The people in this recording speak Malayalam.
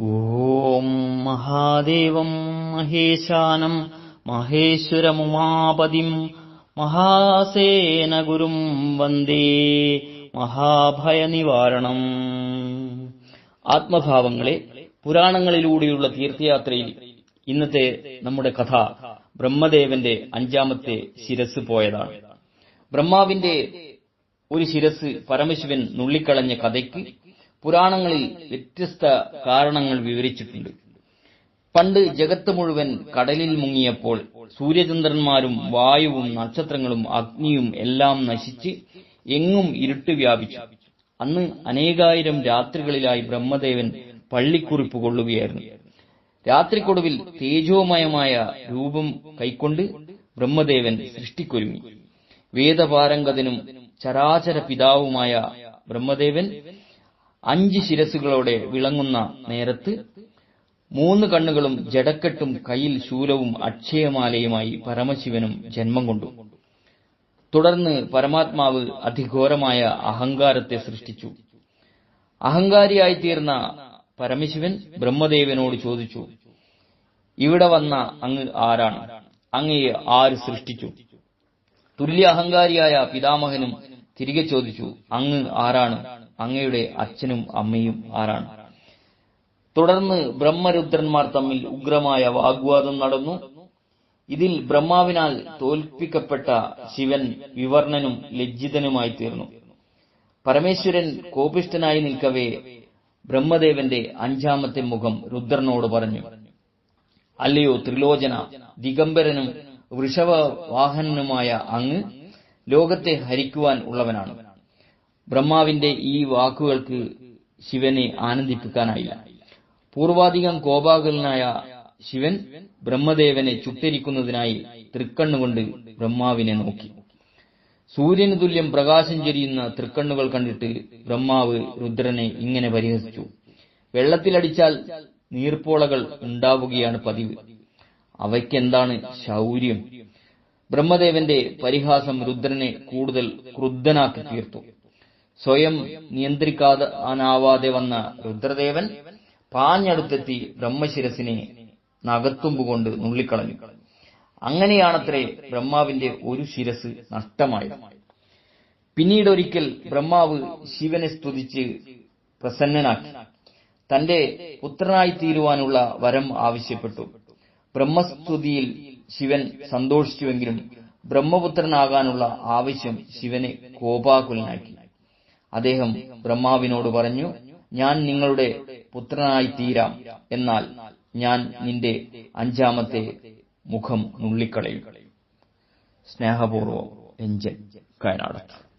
ഓം മഹാദേവം മഹേശാനം മഹേശ്വരമുമാപതിം മഹാസേനഗുരും വന്ദേ മഹാഭയനിവാരണം. ആത്മഭാവങ്ങളെ പുരാണങ്ങളിലൂടെയുള്ള തീർത്ഥയാത്രയിൽ ഇന്നത്തെ നമ്മുടെ കഥ ബ്രഹ്മദേവന്റെ അഞ്ചാമത്തെ ശിരസ് പോയതാണ്. ബ്രഹ്മാവിന്റെ ഒരു ശിരസ് പരമശിവൻ നുള്ളിക്കളഞ്ഞ കഥയ്ക്ക് പുരാണങ്ങളിൽ വ്യത്യസ്ത കാരണങ്ങൾ വിവരിച്ചിട്ടുണ്ട്. പണ്ട് ജഗത്ത് മുഴുവൻ കടലിൽ മുങ്ങിയപ്പോൾ സൂര്യചന്ദ്രന്മാരും വായുവും നക്ഷത്രങ്ങളും അഗ്നിയും എല്ലാം നശിച്ച് എങ്ങും ഇരുട്ട് വ്യാപിച്ചു. അന്ന് അനേകായിരം രാത്രികളിലായി ബ്രഹ്മദേവൻ പള്ളിക്കുറിപ്പ് കൊള്ളുകയായിരുന്നു. രാത്രിക്കൊടുവിൽ തേജോമയമായ രൂപം കൈക്കൊണ്ട് ബ്രഹ്മദേവൻ സൃഷ്ടിക്കൊരുങ്ങി. വേദപാരംഗതനും ചരാചര പിതാവുമായ ബ്രഹ്മദേവൻ അഞ്ച് ശിരസുകളോടെ വിളങ്ങുന്ന നേരത്ത് മൂന്ന് കണ്ണുകളും ജടക്കെട്ടും കയ്യിൽ ശൂലവും അക്ഷയമാലയുമായി പരമശിവനും ജന്മം കൊണ്ടു. തുടർന്ന് പരമാത്മാവ് അതിഘോരമായ അഹങ്കാരത്തെ സൃഷ്ടിച്ചു. അഹങ്കാരിയായി തീർന്ന പരമശിവൻ ബ്രഹ്മദേവനോട് ചോദിച്ചു ഇവിടെ വന്ന അങ്ങ് ആരാണ്? അങ്ങയെ ആര് സൃഷ്ടിച്ചു? തുല്യ അഹങ്കാരിയായ പിതാമഹനും തിരികെ ചോദിച്ചു അങ്ങ് ആരാണ്? അങ്ങയുടെ അച്ഛനും അമ്മയും ആരാണ്? തുടർന്ന് ബ്രഹ്മരുദ്രന്മാർ തമ്മിൽ ഉഗ്രമായ വാഗ്വാദം നടന്നു. ഇതിൽ ബ്രഹ്മാവിനാൽ തോൽപ്പിക്കപ്പെട്ട ശിവൻ വിവർണനും ലജ്ജിതനുമായി തീർന്നു. പരമേശ്വരൻ കോപിഷ്ഠനായി നിൽക്കവേ ബ്രഹ്മദേവന്റെ അഞ്ചാമത്തെ മുഖം രുദ്രനോട് പറഞ്ഞു. അല്ലയോ ത്രിലോചന ദിഗംബരനും വൃഷഭവാഹനനുമായ അങ്ങ് ലോകത്തെ ഹരിക്കുവാൻ ഉള്ളവനാണ്. ബ്രഹ്മാവിന്റെ ഈ വാക്കുകൾക്ക് ശിവനെ ആനന്ദിപ്പിക്കാനായില്ല. പൂർവാധികം കോപാകുലനായ ശിവൻ ബ്രഹ്മദേവനെ ചുട്ടരിക്കുന്നതിനായി തൃക്കണ്ണുകൊണ്ട് ബ്രഹ്മാവിനെ നോക്കി. സൂര്യന് തുല്യം പ്രകാശം ചെരിയുന്ന തൃക്കണ്ണുകൾ കണ്ടിട്ട് ബ്രഹ്മാവ് രുദ്രനെ ഇങ്ങനെ പരിഹസിച്ചു. വെള്ളത്തിലടിച്ചാൽ നീർപ്പോളകൾ ഉണ്ടാവുകയാണ് പതിവ്. അവയ്ക്കെന്താണ് ശൗര്യം? ബ്രഹ്മദേവന്റെ പരിഹാസം രുദ്രനെ കൂടുതൽ ക്രുദ്ധനാക്കി തീർത്തു. സ്വയം നിയന്ത്രിക്കാനാവാതെ വന്ന രുദ്രദേവൻ പാഞ്ഞടുത്തെത്തി ബ്രഹ്മശിരസിനെ നകത്തുമ്പുകൊണ്ട് നുള്ളിക്കളഞ്ഞു. അങ്ങനെയാണത്രേ ബ്രഹ്മാവിന്റെ ഒരു ശിരസ് നഷ്ടമായത്. പിന്നീടൊരിക്കൽ ബ്രഹ്മാവ് ശിവനെ സ്തുതിച്ച് പ്രസന്നനാക്കി. തന്റെ പുത്രനായി തീരുവാനുള്ള വരം ആവശ്യപ്പെട്ടു. ബ്രഹ്മസ്തുതിയിൽ ശിവൻ സന്തോഷിച്ചുവെങ്കിലും ബ്രഹ്മപുത്രനാകാനുള്ള ആവശ്യം ശിവനെ കോപാകുലനാക്കി. അദ്ദേഹം ബ്രഹ്മാവിനോട് പറഞ്ഞു ഞാൻ നിങ്ങളുടെ പുത്രനായി തീരാം എന്നാൽ ഞാൻ നിന്റെ അഞ്ചാമത്തെ മുഖം നുള്ളിക്കളയും. സ്നേഹപൂർവം എഞ്ചൻ കയനാടത്ത്.